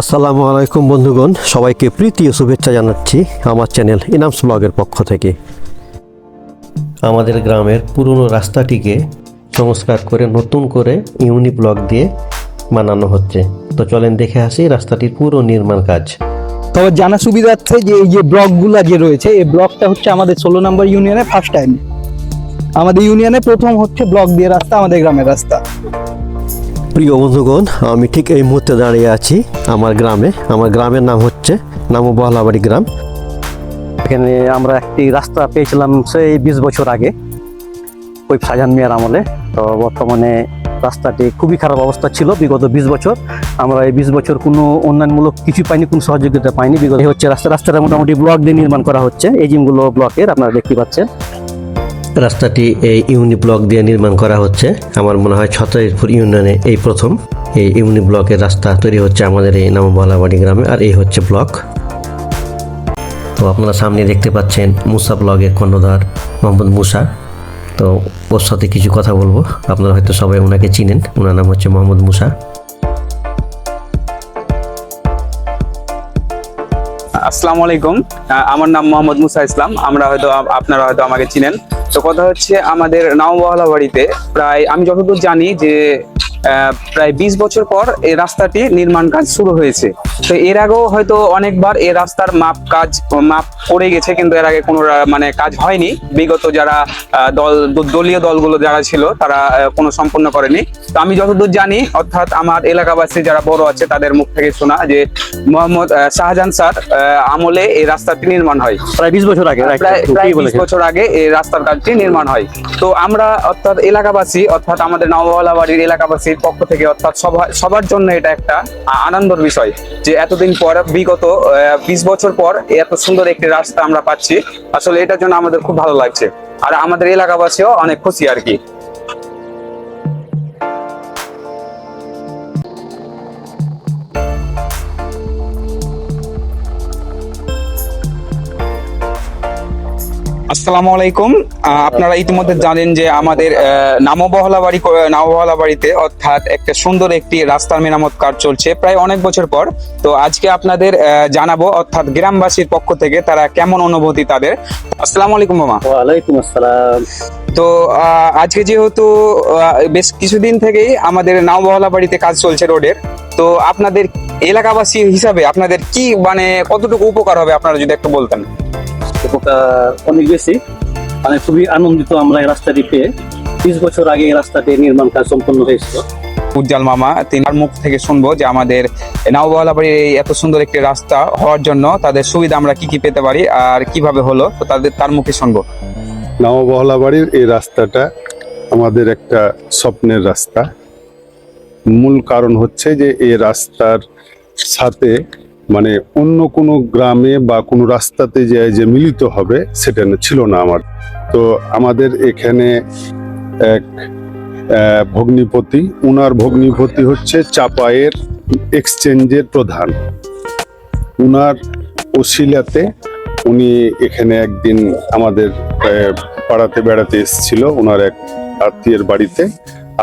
আসসালামু আলাইকুম বন্ধুগণ, সবাইকে প্রীতি ও শুভেচ্ছা জানাচ্ছি আমার চ্যানেল ইনামস ব্লগের পক্ষ থেকে। আমাদের গ্রামের পুরনো রাস্তাটিকে সংস্কার করে, নতুন করে ইউনি ব্লক দিয়ে বানানো হচ্ছে। তো চলেন দেখে আসি রাস্তাটির পুরো নির্মাণ কাজ। তবে জানা সুবিধার্থে যে, এই যে ব্লকগুলা যে রয়েছে, এই ব্লকটা হচ্ছে আমাদের ষোলো নম্বর ইউনিয়নে ফার্স্ট টাইম আমাদের ইউনিয়নে প্রথম হচ্ছে ব্লক দিয়ে রাস্তা আমাদের গ্রামের রাস্তা। প্রিয় বন্ধুগণ, আমি ঠিক এই মুহূর্তে দাঁড়িয়ে আছি আমার গ্রামে। আমার গ্রামের নাম হচ্ছে নামো বহলাবাড়ি গ্রাম। এখানে আমরা একটি রাস্তা পেয়েছিলাম সেই বিশ বছর আগে, ওই শাহজাহান মিয়ার আমলে। তো বর্তমানে রাস্তাটি খুবই খারাপ অবস্থা ছিল বিগত বিশ বছর। আমরা এই বিশ বছর কোনো উন্নয়নমূলক কিছু পাইনি, কোনো সহযোগিতা পাইনি। বিগত হচ্ছে রাস্তা। রাস্তাটা মোটামুটি ব্লক দিয়ে নির্মাণ করা হচ্ছে। এই জিমগুলো ব্লকের, আপনারা দেখতে পাচ্ছেন। রাস্তাটি এই ইউনি ব্লক দিয়ে নির্মাণ করা হচ্ছে। আমার মনে হয় ছতরিপুর ইউনিয়নে এই প্রথম। এই ইউনি ব্লকের রাস্তা তৈরি হচ্ছে আমাদের এই নামবালাবাড়ি গ্রামে, আর এই হচ্ছে ব্লক। তো আপনারা সামনে দেখতে পাচ্ছেন মুসা ব্লগের কর্ণধার মোহাম্মদ মুসা। তো ওর সাথে কিছু কথা বলব। আপনারা হয়তো সবাই ওনাকে চিনেন। ওনার নাম হচ্ছে মোহাম্মদ মুসা। আসসালামু আলাইকুম। আমার নাম মোহাম্মদ মুসা ইসলাম। আমরা হয়তো আপনারা হয়তো আমাকে চিনেন। তো কথা হচ্ছে, আমাদের নাওবহলা বাড়িতে প্রায় আমি যতদূর জানি যে প্রায় বিশ বছর পর এই রাস্তাটি নির্মাণ কাজ শুরু হয়েছে। তো এর আগেও হয়তো অনেকবার এই রাস্তার মাপ কাজ মাপ করে গেছে কিন্তু এর আগে কোনো মানে কাজ হয়নি। বিগত যারা দল দলীয় দলগুলো যারা ছিল তারা কোনো সম্পন্ন করেনি। তো আমি যতদূর জানি অর্থাৎ আমার এলাকাবাসী যারা বড় আছে তাদের মুখ থেকে শোনা যে মোহাম্মদ শাহজাহান স্যার আহ, আমলে এই রাস্তাটি নির্মাণ হয়। প্রায় বিশ বছর আগে প্রায় বিশ বছর আগে এই রাস্তার কাজটি নির্মাণ হয়। তো আমরা অর্থাৎ এলাকাবাসী অর্থাৎ আমাদের নবহলা বাড়ির এলাকাবাসীর পক্ষ থেকে অর্থাৎ সবার সবার জন্য এটা একটা আনন্দের বিষয় যে এতদিন পর, বিগত বিশ বছর পর এত সুন্দর একটি রাস্তা আমরা পাচ্ছি। আসলে এটার জন্য আমাদের খুব ভালো লাগছে। আর আমাদের এলাকাবাসীও অনেক খুশি আর কি। আসসালামু আলাইকুম। আপনারা ইতিমধ্যে জানেন যে আমাদের নামবহলা বাড়ি নামবহলা বাড়িতে অর্থাৎ একটা সুন্দর একটি রাস্তার মেরামত কাজ চলছে প্রায় অনেক বছর পর। তো আজকে আপনাদের জানাব অর্থাৎ গ্রামবাসীর পক্ষ থেকে তারা কেমন অনুভূতি তাদের। আসসালামু আলাইকুম মামা। ওয়ালাইকুম আসসালাম। তো আহ, আজকে যেহেতু বেশ কিছুদিন থেকেই আমাদের নাওবহলা বাড়িতে কাজ চলছে রোডের তো আপনাদের এলাকাবাসী হিসাবে আপনাদের কি মানে কতটুকু উপকার হবে আপনারা যদি একটু বলতেন? উপকার অনেক বেশি। মানে খুবই আনন্দিত আমরা এই রাস্তাটি পেয়ে। বিশ বছর আগে এই রাস্তাটি নির্মাণ কাজ সম্পন্ন হয়েছিল। উজ্জ্বল মামা তিনি তার মুখ থেকে শুনব যে আমাদের নাওবহলা বাড়ির এই এত সুন্দর একটি রাস্তা হওয়ার জন্য তাদের সুবিধা আমরা কি কি পেতে পারি আর কীভাবে হলো তো তাদের তার মুখে শুনব। নববহলা বাড়ির এই রাস্তাটা আমাদের একটা স্বপ্নের রাস্তা। মূল কারণ হচ্ছে যে এই রাস্তার সাথে মানে অন্য কোনো গ্রামে বা কোনো রাস্তাতে যে যে মিলিত হবে, সেটা ছিল না আমার। তো আমাদের এখানে এক ভগ্নিপতি, উনার ভগ্নিপতি হচ্ছে চাপায়ের এক্সচেঞ্জের প্রধান। উনার ওসিলাতে উনি এখানে একদিন আমাদের পাড়াতে বেড়াতে এসেছিল ওনার এক আত্মীয়ের বাড়িতে।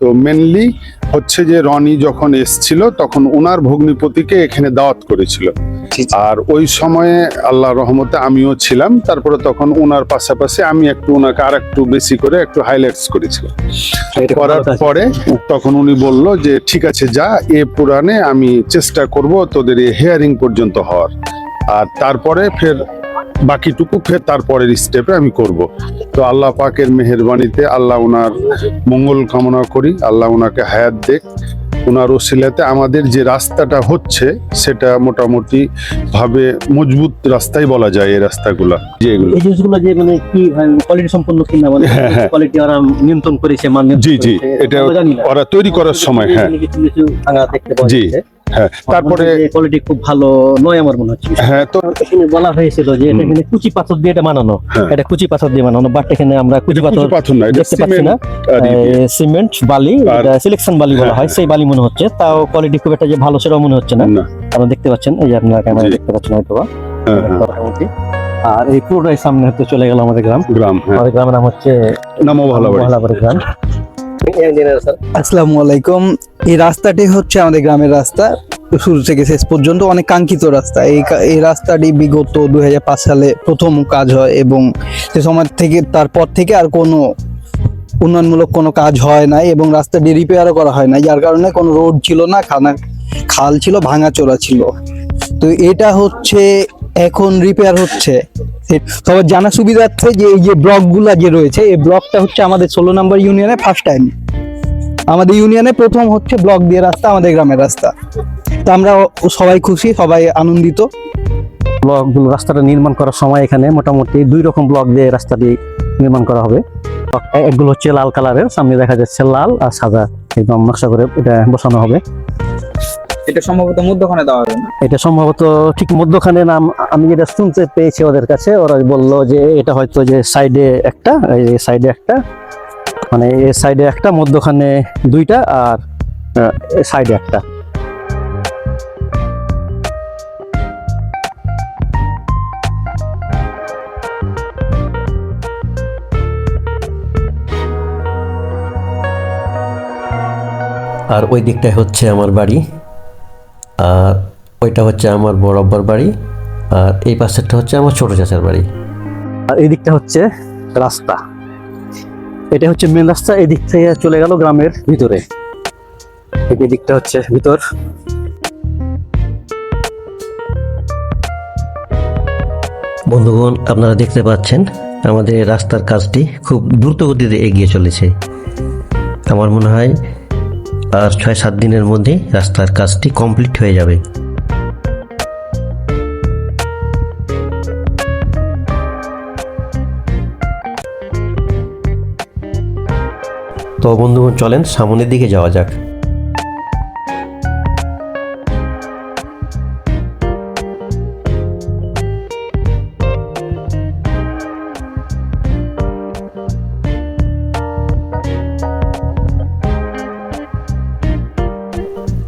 তো মেনলি হচ্ছে যে রনি যখন এসছিল তখন ওনার ভগ্নিপতিকে এখানে দাওয়াত করেছিল। আর ওই সময়ে আল্লাহ রহমতে আমিও ছিলাম তারপরে তখন ওনার পাশাপাশি আমি একটু ওনাকে আর একটু বেশি করে একটু হাইলাইটস করেছিলাম। করার পরে তখন উনি বলল যে ঠিক আছে যা এ পুরাণে আমি চেষ্টা করব তোদের এই হেয়ারিং পর্যন্ত হওয়ার। আর তারপরে ফের বাকিটুকু ফের তারপরের স্টেপে আমি করব। তো আল্লাহ পাকের মেহেরবানিতে আল্লাহ ওনার মঙ্গল কামনা করি আল্লাহ ওনাকে হায়াত দেখ ওনার ওসিলাতে আমাদের যে রাস্তাটা হচ্ছে সেটা মোটামুটি ভাবে মজবুত রাস্তাই বলা যায় এই রাস্তাগুলা। যে এগুলো। এই জিনিসগুলো যে মানে কি কোয়ালিটি সম্পন্ন কিনা মানে হ্যাঁ, হ্যাঁ। কোয়ালিটি ওরা নিয়ন্ত্রণ করেছে মান জি জি। এটা। ওরা তৈরি করার সময় হ্যাঁ। জি। হ্যাঁ তারপরে কোয়ালিটি খুব ভালো নয় আমার মনে হচ্ছে। হ্যাঁ তো এখানে বলা হয়েছিল যে এটা এখানে কুচি পাথর দিয়ে এটা বানানো। হ্যাঁ। এটা কুচি পাথর দিয়ে বানানো বাট এখানে আমরা কুচি পাথর পাথর না দেখতে পাচ্ছি না। সিমেন্ট বালি আর- সিলেকশন বালি বলা হ্যাঁ, হয় সেই বালি মনে হচ্ছে। তাও কোয়ালিটি খুব একটা যে ভালো সেটাও মনে হচ্ছে না। আপনারা দেখতে পাচ্ছেন এই যে আপনারা ক্যামেরা দেখতে পাচ্ছেন হয়তো হ্যাঁ, হ্যাঁ, মোটামুটি। আর এই পুরোটাই সামনে হতে চলে গেল আমাদের গ্রাম। গ্রাম আমাদের গ্রামের নাম হচ্ছে নামও ভালো গ্রাম। আসসালামু আলাইকুম। এই রাস্তাটি হচ্ছে আমাদের গ্রামের রাস্তা। শুরু থেকে শেষ পর্যন্ত অনেক কাঙ্ক্ষিত রাস্তা। এই এই রাস্তাটি বিগত দু হাজার পাঁচ সালে প্রথম কাজ হয় এবং সে সময় থেকে, তারপর থেকে আর কোনো উন্নয়নমূলক কোনো কাজ হয় না এবং রাস্তাটি রিপেয়ারও করা হয় না যার কারণে কোনো রোড ছিল না, খানা খাল ছিল, ভাঙাচোরা ছিল। তো এটা হচ্ছে এখন রিপেয়ার হচ্ছে। তবে জানা সুবিধার্থে যে, এই যে ব্লকগুলা যে রয়েছে, এই ব্লকটা হচ্ছে আমাদের ষোলো নম্বর ইউনিয়নে ফার্স্ট টাইম আমাদের ইউনিয়নে প্রথম হচ্ছে ব্লক দিয়ে রাস্তা, আমাদের গ্রামের রাস্তা। তো আমরা সবাই খুশি, সবাই আনন্দিত। ব্লকগুলো, রাস্তাটা নির্মাণ করার সময় এখানে মোটামুটি দুই রকম ব্লক দিয়ে রাস্তাটি নির্মাণ করা হবে। এক- একগুলো হচ্ছে লাল কালারের, সামনে দেখা যাচ্ছে লাল আর সাদা। একদম নকশা করে এটা বসানো হবে। এটা সম্ভবত মধ্যখানে দেওয়া হবে না। এটা সম্ভবত ঠিক মধ্যখানে নাম আমি যেটা শুনতে পেয়েছি ওদের কাছে ওরা বলল যে এটা হয়তো যে সাইডে একটা এই সাইডে একটা মানে এই সাইডে একটা মধ্যখানে দুইটা আর সাইডে একটা। আর ওই দিকটায় হচ্ছে আমার বাড়ি। আর ওইটা হচ্ছে আমার বড় আব্বার বাড়ি আর এই পাশেরটা হচ্ছে আমার ছোট চাচার বাড়ি। আর এই দিকটা হচ্ছে রাস্তা। এটা হচ্ছে মেন রাস্তা এই দিক থেকে চলে গেল গ্রামের ভিতরে। এই দিকটা হচ্ছে ভিতর। বন্ধুগণ আপনারা দেখতে পাচ্ছেন আমাদের রাস্তার কাজটি খুব দ্রুত গতিতে এগিয়ে চলেছে। আমার মনে হয় আর ছয়, সাত দিনের মধ্যে রাস্তার কাজটি কমপ্লিট হয়ে যাবে। তো বন্ধু চলেন সামনের দিকে যাওয়া যাক।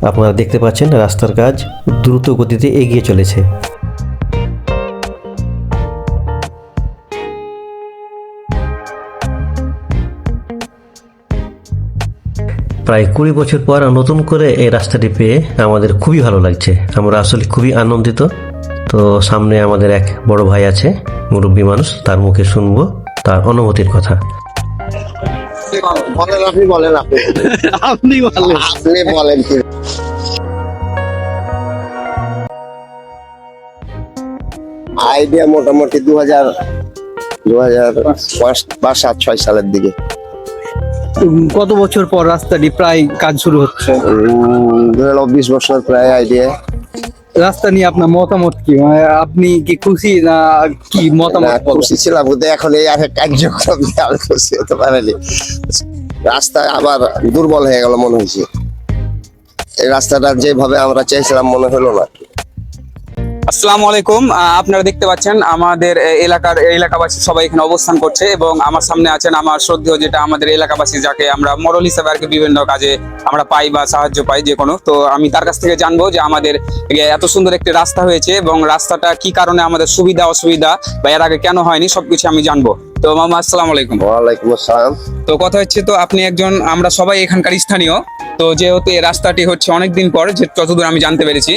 আপনারা দেখতে পাচ্ছেন রাস্তার কাজ দ্রুত গতিতে এগিয়ে চলেছে। প্রায় কুড়ি বছর পর নতুন করে এই রাস্তাটি পেয়ে আমাদের খুবই ভালো লাগছে। আমরা আসলে খুবই আনন্দিত। তো সামনে আমাদের এক বড় ভাই আছে মুরব্বী মানুষ তার মুখে শুনব তার অনুভূতির কথা। বলেন আপনি বলেন আপনি। আপনি বলেন। আপনি বলেন আইডিয়া মোটামুটি দু হাজার দু হাজার পাঁচ বা সাত ছয় সালের দিকে। কত বছর পর রাস্তাটি প্রায় কাজ শুরু হচ্ছে? উম, ধরে নাও বিশ বছর প্রায় আইডিয়া রাস্তা নিয়ে আপনার মতামত কি? মানে আপনি কি খুশি না কি মতামত? খুশি ছিলাম কিন্তু এখন এই আর কার্যক্রম আমি খুশি হতে পারিনি। রাস্তা আবার দুর্বল হয়ে গেল মনে হয়েছে এই রাস্তাটা যেভাবে আমরা চাইছিলাম মনে হলো না। আসসালামু আলাইকুম। আপনারা দেখতে পাচ্ছেন আমাদের এলাকার এলাকাবাসী সবাই এখানে অবস্থান করছে এবং আমার সামনে আছেন আমার শ্রদ্ধেয় যেটা আমাদের এলাকাবাসী যাকে আমরা মরল হিসেবে আর কি বিভিন্ন কাজে আমরা পাই বা সাহায্য পাই যে কোনো। তো আমি তার কাছ থেকে জানব যে আমাদের এত সুন্দর একটি রাস্তা হয়েছে এবং রাস্তাটা কি কারণে আমাদের সুবিধা অসুবিধা বা এর আগে কেন হয়নি সবকিছু আমি জানব। তো মামা আসসালামু আলাইকুম। ওয়ালাইকুম আসসালাম। তো কথা হচ্ছে তো আপনি একজন আমরা সবাই এখানকার স্থানীয়। তো যেহেতু এই রাস্তাটি হচ্ছে অনেকদিন পর যে যতদূর আমি জানতে পেরেছি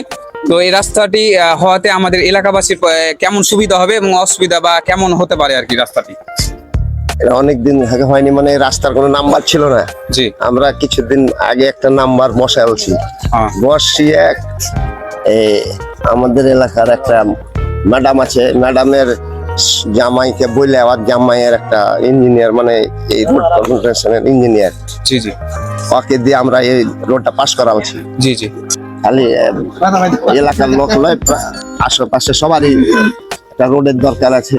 তো এই রাস্তাটি হওয়াতে আমাদের এলাকাবাসীর কেমন সুবিধা হবে এবং অসুবিধা বা কেমন হতে পারে আর কি রাস্তাটি? অনেকদিন আগে হয়নি মানে রাস্তার কোনো নাম্বার ছিল না। জি। আমরা কিছুদিন আগে একটা নাম্বার বসালছি হ্যাঁ। বসিয়ে এই আমাদের এলাকার একটা ম্যাডাম আছে ম্যাডামের জামাইকে বলে আবার জামাইয়ের একটা ইঞ্জিনিয়ার মানে এই রোড কনস্ট্রাকশনের ইঞ্জিনিয়ার জি জি। ওকে দিয়ে আমরা এই রোডটা পাস করাচ্ছি জি জি। খালি এলাকার লোক নয় আশেপাশে সবারই একটা রোডের দরকার আছে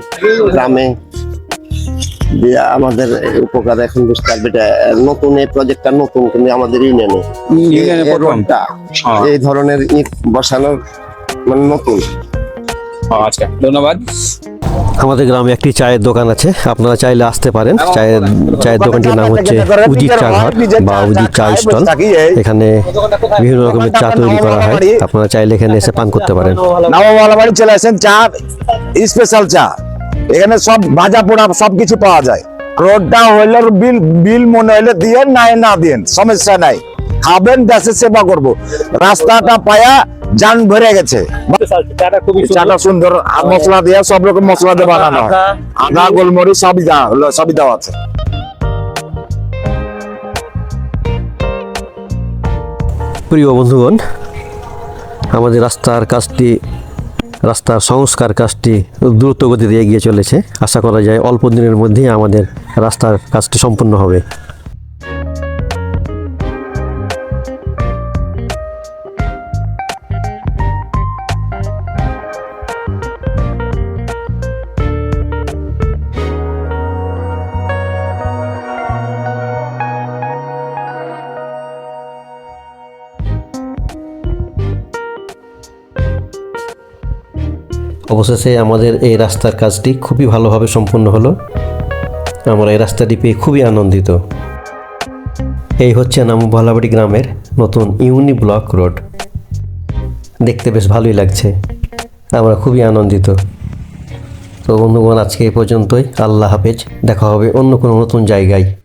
গ্রামে। দিয়ে আমাদের উপকার এখন বুঝতে পারবে এটা নতুন এই প্রজেক্টটা নতুন কিন্তু আমাদের ইউনিয়নে। হ্যাঁ। এই ধরনের ইট বসানোর মানে নতুন। আচ্ছা ধন্যবাদ। আমাদের গ্রামে একটি চায়ের দোকান আছে। আপনারা চাইলে আসতে পারেন। চায়ের চায়ের দোকানটির নাম হচ্ছে উজির চা ঘর বা উজির চা স্টল। এখানে বিভিন্ন রকমের চা তৈরি করা হয়। আপনারা চাইলে এখানে এসে পান করতে পারেন। নবমালা চলে আসেন চা স্পেশাল চা। এখানে সব ভাজা পোড়া সব কিছু পাওয়া যায়। রোডটা হইলে বিল বিল মনে হইলে দিয়ে নাই না দিন সমস্যা নাই। খাবেন দেশের সেবা করব। রাস্তাটা পায়া জান ভরে গেছে। চাটা সুন্দর। আর মশলা দিয়ে সব রকম মশলা দিয়ে বানানো। হয় আদা- আদা গোলমরিচ সবই দেওয়া সবই দেওয়া আছে। প্রিয় বন্ধুগণ আমাদের রাস্তার কাজটি রাস্তার সংস্কার কাজটি দ্রুত গতিতে এগিয়ে চলেছে। আশা করা যায় অল্প দিনের মধ্যেই আমাদের রাস্তার কাজটি সম্পূর্ণ হবে। অবশেষে আমাদের এই রাস্তার কাজটি খুবই ভালোভাবে সম্পূর্ণ হলো। আমরা এই রাস্তাটি পেয়ে খুবই আনন্দিত। এই হচ্ছে নাম ভালাবাড়ি গ্রামের নতুন ইউনি ব্লক রোড। দেখতে বেশ ভালোই লাগছে। আমরা খুবই আনন্দিত। তো বন্ধুগণ, আজকে এই পর্যন্তই। আল্লাহ হাফেজ। দেখা হবে অন্য কোনো নতুন জায়গায়।